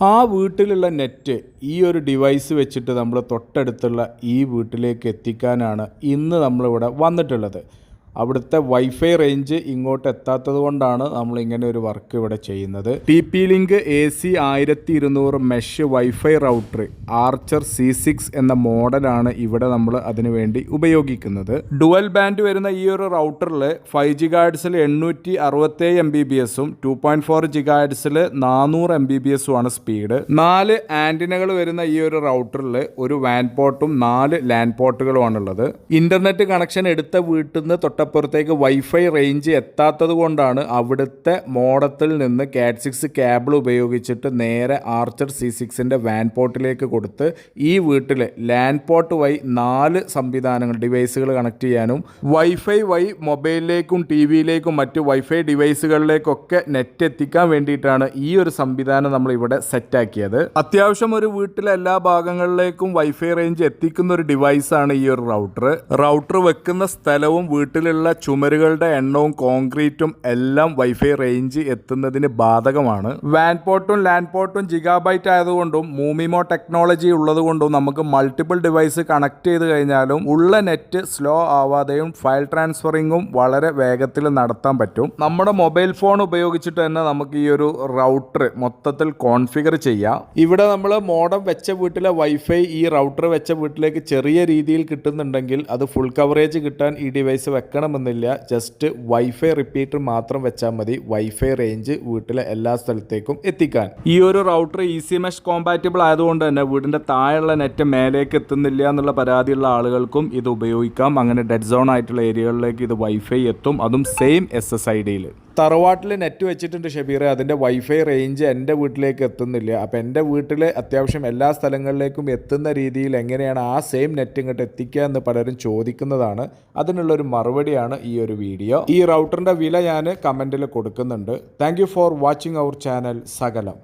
ആ വീട്ടിലുള്ള നെറ്റ് ഈ ഒരു ഡിവൈസ് വെച്ചിട്ട് നമ്മൾ തൊട്ടടുത്തുള്ള ഈ വീട്ടിലേക്ക് എത്തിക്കാനാണ് ഇന്ന് നമ്മളിവിടെ വന്നിട്ടുള്ളത്. അവിടുത്തെ വൈഫൈ റേഞ്ച് ഇങ്ങോട്ട് എത്താത്തത് കൊണ്ടാണ് നമ്മൾ ഇങ്ങനെ ഒരു വർക്ക് ഇവിടെ ചെയ്യുന്നത്. T P link A C ആയിരത്തി ഇരുന്നൂറ് mesh wifi router Archer C six എന്ന മോഡലാണ് ഇവിടെ നമ്മൾ അതിനുവേണ്ടി ഉപയോഗിക്കുന്നത്. ഡുവൽ ബാൻഡ് വരുന്ന ഈ ഒരു റൗട്ടറിൽ ഫൈവ് ജി ഗാഡ്സിൽ എണ്ണൂറ്റി അറുപത്തേഴ് എം ബി ബി എസും ടു പോയിന്റ് ഫോർ ജി ഗാഡ്സിൽ നാനൂറ് എം ബി ബി എസും ആണ് സ്പീഡ് നാല് ആന്റിനകൾ വരുന്ന ഈ ഒരു റൗട്ടറിൽ ഒരു വാൻ പോർട്ടും നാല് ലാൻഡ് പോർട്ടുകളുമാണുള്ളത് ഇന്റർനെറ്റ് കണക്ഷൻ എടുത്ത വീട്ടിൽ നിന്ന് തൊട്ടപ്പുറത്തേക്ക് വൈഫൈ റേഞ്ച് എത്താത്തത് കൊണ്ടാണ് അവിടുത്തെ മോഡത്തിൽ നിന്ന് കാറ്റ് സിക്സ് കേബിൾ ഉപയോഗിച്ചിട്ട് നേരെ ആർച്ചർ സി സിക്സിന്റെ വാൻ പോർട്ടിലേക്ക് കൊടുത്ത് ഈ വീട്ടിൽ ലാൻഡ് പോർട്ട് വഴി നാല് സംവിധാനങ്ങൾ ഡിവൈസുകൾ കണക്ട് ചെയ്യാനും വൈഫൈ വഴി മൊബൈലിലേക്കും ടി വിയിലേക്കും മറ്റ് വൈഫൈ ഡിവൈസുകളിലേക്കൊക്കെ നെറ്റ് എത്തിക്കാൻ വേണ്ടിയിട്ടാണ് ഈ ഒരു സംവിധാനം നമ്മൾ ഇവിടെ സെറ്റാക്കിയത് അത്യാവശ്യം ഒരു വീട്ടിലെ എല്ലാ ഭാഗങ്ങളിലേക്കും വൈഫൈ റേഞ്ച് എത്തിക്കുന്ന ഒരു ഡിവൈസാണ് ഈ ഒരു റൗട്ടർ റൗട്ടർ വെക്കുന്ന സ്ഥലവും വീട്ടിലുള്ള ചുമരുകളുടെ എണ്ണവും കോൺക്രീറ്റും എല്ലാം വൈഫൈ റേഞ്ച് എത്തുന്നതിന് ബാധകമാണ്. വാൻ പോർട്ടും ലാൻഡ് പോർട്ടും ജിഗാബൈറ്റ് ആയതുകൊണ്ടും മൂമിമോ ടെക്നോളജി ഉള്ളതുകൊണ്ടും നമുക്ക് മൾട്ടിപ്പിൾ ഡിവൈസ് കണക്ട് ചെയ്ത് കഴിഞ്ഞാലും ഉള്ള നെറ്റ് സ്ലോ ആവാതെയും ഫയൽ ട്രാൻസ്ഫറിങ്ങും വളരെ വേഗത്തിൽ നടത്താൻ പറ്റും. നമ്മുടെ മൊബൈൽ ഫോൺ ഉപയോഗിച്ചിട്ട് തന്നെ നമുക്ക് ഈ ഒരു റൗട്ടർ മൊത്തത്തിൽ കോൺഫിഗർ ചെയ്യാം. ഇവിടെ നമ്മൾ മോഡം വെച്ച വീട്ടിലെ വൈഫൈ ഈ റൗട്ടർ വെച്ച വീട്ടിലേക്ക് ചെറിയ രീതിയിൽ കിട്ടുന്നുണ്ടെങ്കിൽ അത് ഫുൾ കവറേജ് കിട്ടാൻ ഈ ഡിവൈസ് വെക്കണമെന്നില്ല ജസ്റ്റ് വൈഫൈ റിപ്പീറ്റർ മാത്രം വെച്ചാൽ മതി. വൈഫൈ റേഞ്ച് വീട്ടിലെ എല്ലാ സ്ഥലത്തേക്കും എത്തിക്കാൻ. ഈ ഒരു റൗട്ടർ ഈസി മെഷ് കോമ്പാറ്റബിൾ ആയതുകൊണ്ട് തന്നെ വീടിന്റെ താഴെയുള്ള നെറ്റ് മേലേക്ക് എത്തുന്നില്ല എന്നുള്ള പരാതിയുള്ള ആളുകൾക്കും ഇത് ഉപയോഗിക്കാം. അങ്ങനെ ഡെഡ് സോൺ ആയിട്ടുള്ള ഏരിയകളിലേക്ക് ഇത് വൈഫൈ എത്തും. അതും സെയിം എസ് എസ് ഐ ഡിയിൽ തറവാട്ടിൽ നെറ്റ് വെച്ചിട്ടുണ്ട് ഷബീർ അതിന്റെ വൈഫൈ റേഞ്ച് എന്റെ വീട്ടിലേക്ക് എത്തുന്നില്ല. അപ്പോൾ എന്റെ വീട്ടിൽ അത്യാവശ്യം എല്ലാ സ്ഥലങ്ങളിലേക്കും എത്തുന്ന രീതിയിൽ എങ്ങനെയാണ് ആ സെയിം നെറ്റ് ഇങ്ങോട്ട് എത്തിക്കുക എന്ന് പലരും ചോദിക്കുന്നതാണ്. അതിനുള്ളൊരു മറുപടിയാണ് ഈ ഒരു വീഡിയോ ഈ റൗട്ടറിന്റെ വില ഞാൻ കമന്റിൽ കൊടുക്കുന്നുണ്ട്. Thank for watching our channel സകലം.